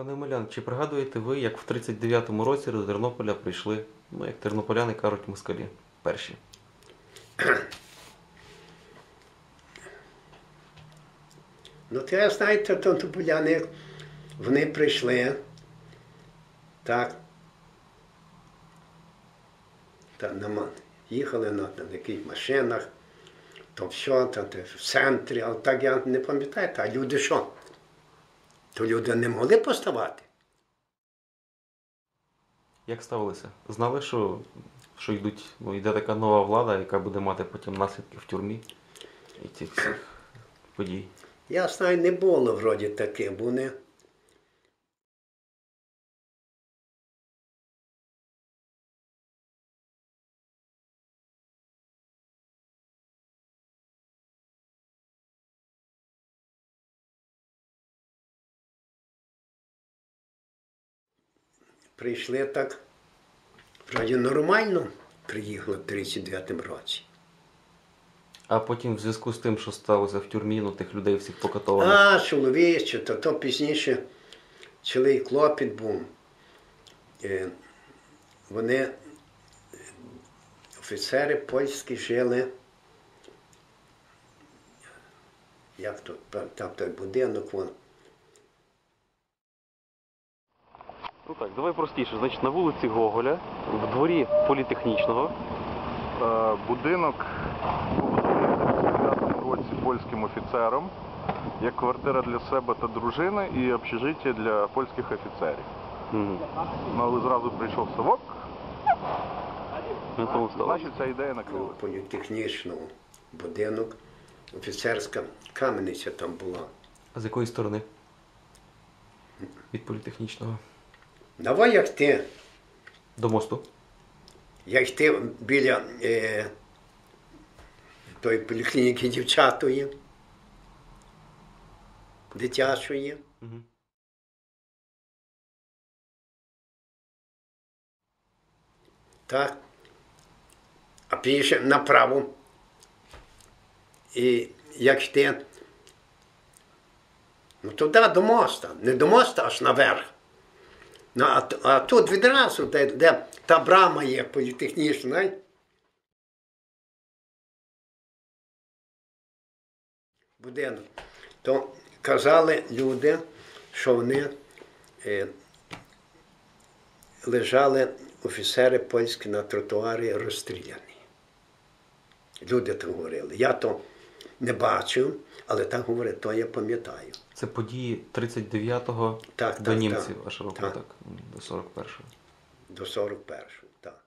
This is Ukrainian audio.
Пане Омелян, чи пригадуєте ви, як в 39-му році до Тернополя прийшли, ну як тернополяни кажуть, москалі перші? Ну, я знаєте, то туполяни, вони прийшли, так. Та, їхали на, яких машинах, то все, то в центрі, але так я не пам'ятаю, а люди що? То люди не могли поставати. Як ставилися? Знали, що, що йдуть, ну, йде така нова влада, яка буде мати потім наслідки в тюрмі і цих всіх подій? Я знаю, не було вроді таке, бо вони. Прийшли так, вроді нормально, приїхали в 39-му році. А потім, в зв'язку з тим, що сталося в тюрмі, ну тих людей всіх покатованих. А, чоловіче, то, то пізніше цілий клопіт був. Е, Вони, е, офіцери польські жили. Як тут, там той будинок, вон. Ну так, давай простіше. Значить, на вулиці Гоголя, в дворі політехнічного. Е, Будинок побудований в 39 році польським офіцером, як квартира для себе та дружини і общежиття для польських офіцерів. Мгм. Ну, але зразу прийшов совок, тому значить ця ідея накрилася. політехнічного будинок. Офіцерська камениця там була. А з якої сторони? Від політехнічного. Давай як ти До мосту. Як йти біля е, тої поліклініки дівчатої, дитячої, Угу. так? А піше направо. І як йти, ну туди до моста, не до моста, аж наверх. Ну, а, а тут відразу, де, де та брама є політехнічна, будинок, то казали люди, що вони е, лежали офіцери польські на тротуарі розстріляні. Люди так говорили. Я то не бачив, але так говорить, то я пам'ятаю. Це події 39-го Так, до так, німців, так. аж року Так. так, до 41-го. До 41-го. Так.